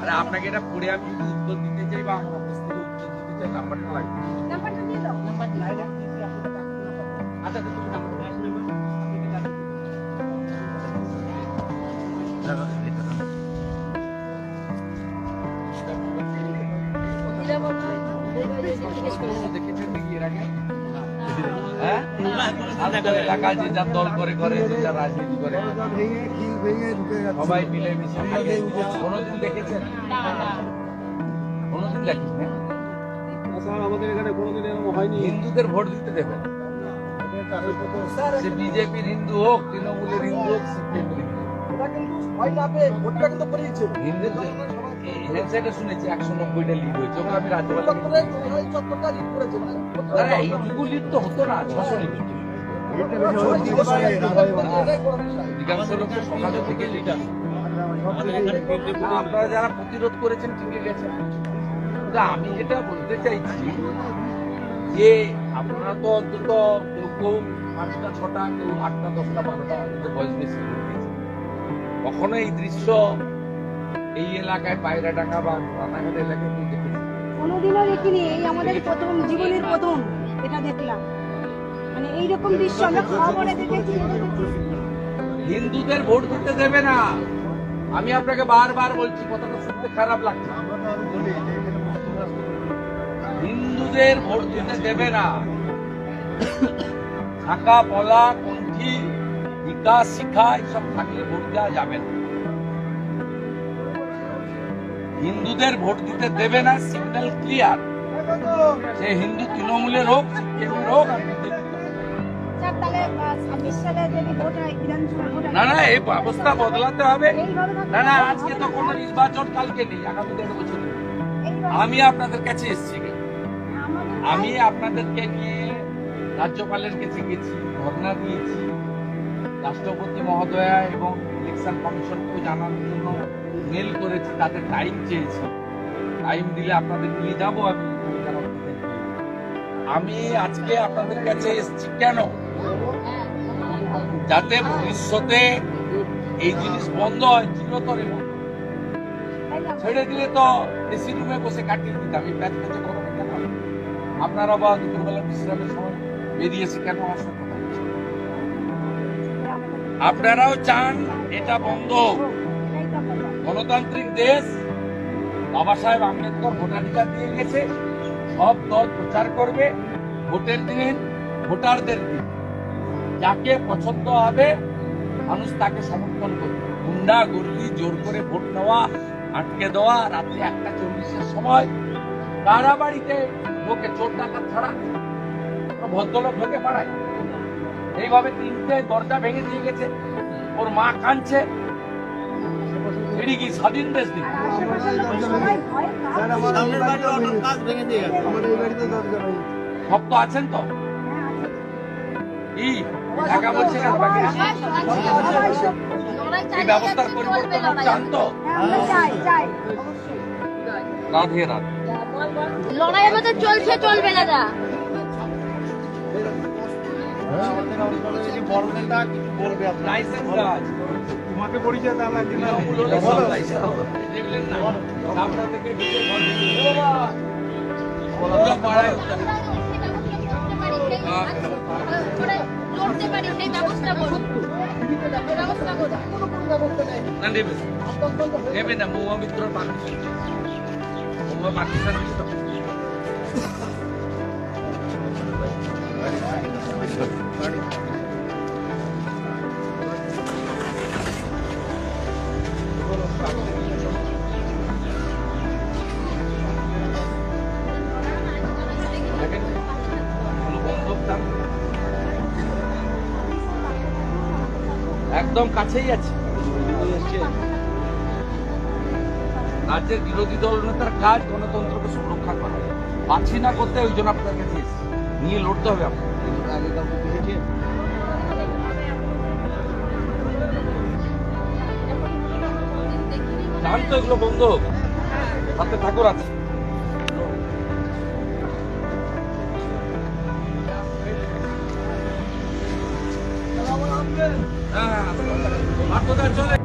আরে আপনাকে এটা পড়ে আমি যদি উত্তর দিতে চাই বা আমার অফিস থেকে উত্তর দিতে চাই নাম্বারটা লাগবে নাম্বারটা দিয়ে দাও আচ্ছা তুমি নাম্বারটা দল করে করে যে যা রাজনীতি করে সবাই মিলে মিশে কোনোদিন দেখেছেন কোনোদিন দেখেন? আমাদের এখানে কোনোদিন এরকম হয়নি হিন্দুদের ভোট দিতে দেবেন সে বিজেপির হিন্দু হোক তৃণমূলের হিন্দু হোক সিপিএমের হিন্দু হোক। হিন্দুদের হেডসেটে শুনেছি একশো নব্বইটা লিড হয়েছে। ওকে আমি রাজ্যপাল দাদা এইটুকু লিড তো হতো না ছশো লিড অধিকাংশ লোক তো সকালে থেকে লিডার আপনারা যারা প্রতিরোধ করেছেন ঠিকই গেছেন। আমি যেটা বলতে চাইছি যে আপনারা তো অন্তত কেউ কেউ পাঁচটা ছটা কেউ আটটা দশটা বারোটা বয়স বেশি কখনো এই দৃশ্য এই এলাকায় পায়রা ডাঙ্গা বা রানাঘাট এলাকায় কেউ দেখেছে? কোনোদিনও দেখিনি এই আমাদের প্রথম জীবনের প্রথম এটা দেখলাম। মানে এইরকম দৃশ্য আমরা খবরে দেখেছি। হিন্দুদের ভোট দিতে দেবে না। আমি আপনাকে বারবার বলছি কথাটা শুনতে খারাপ লাগছে। হিন্দুদের ভোট দিতে দেবে না। শাখা পলা কণ্ঠি বিকাশ শিখা এসব থাকলে ভোট দেওয়া যাবে না। হিন্দুদের ভোট দিতে দেবে না সিগন্যাল ক্লিয়ার সে হিন্দু তৃণমূলের হোক সিপিএমের হোক না না এই ব্যবস্থা বদলাতে হবে। না না আজকে তো কোনো নির্বাচন কালকে নেই আগামী দেড় বছর। আমি আপনাদের কাছে এসেছি। আমি আপনাদেরকে নিয়ে রাজ্যপালের কাছে গেছি ধর্ণা দিয়েছি। রাষ্ট্রপতি মহোদয়া এবং ইলেকশন কমিশনকেও জানানোর জন্য মেল করেছি তাদের টাইম চেয়েছি টাইম দিলে আপনাদের নিয়ে যাব আমি। আমি আজকে আপনাদের কাছে এসেছি কেন যাতে ভবিষ্যতে এই জিনিস বন্ধ হয়, চিরতরে বন্ধ? ছেড়ে দিলে তো এসি রুমে বসে কাটিয়ে দিতাম, এই প্যাচ প্যাচে করব কেন আপনারা বা দুপুরবেলা বিশ্রামের সময় বেরিয়েছে কেন হচ্ছে? আপনারাও চান, এটা বন্ধ। গণতান্ত্রিক দেশ, বাবা সাহেব আম্বেদকর ভোটাধিকার দিয়ে গেছে, সব দল প্রচার করবে, ভোটের দিন, ভোটারদের দিন। যাকে পছন্দ হবে, মানুষ তাকে সমর্থন করবে। গুন্ডা গর্দি জোর করে ভোট নেওয়া, আটকে দেওয়া রাত্রে একটা চল্লিশের সময় কারা বাড়িতে ঢোকে চোর ডাকাত ছাড়া ভদ্রলোক ঢোকে পাড়ায়। এইভাবে তিনটে দরজা ভেঙে দিয়ে গেছে। ওর মা কাঁদছে। এটি কি স্বাধীন দেশ দিন। আর আশেপাশের লোক সবাই ভয়ে কাঁপছে। সব তো আছেন তো? হ্যাঁ, একা বলছে এই ব্যবস্থার পরিবর্তন চান তো। রাধে রাধে লড়াই আমাদের চলছে চলবে দাদা তোমাকে পরিচয় দেওয়া লাগছে না। দেখলেন না আপনার থেকে পাড়ায় পাকিস্তান একদম কাছেই আছে। রাজ্যের বিরোধী দল নেতার কাজ গণতন্ত্রকে সুরক্ষা করা। পাচ্ছি না করতে, ওই জন্য আপনার কাছে নিয়ে লড়তে হবে আপনার আগে কাউকে দেখেছেন চান তো এগুলো বন্ধ ঠাকুর আছে হ্যাঁ চলে।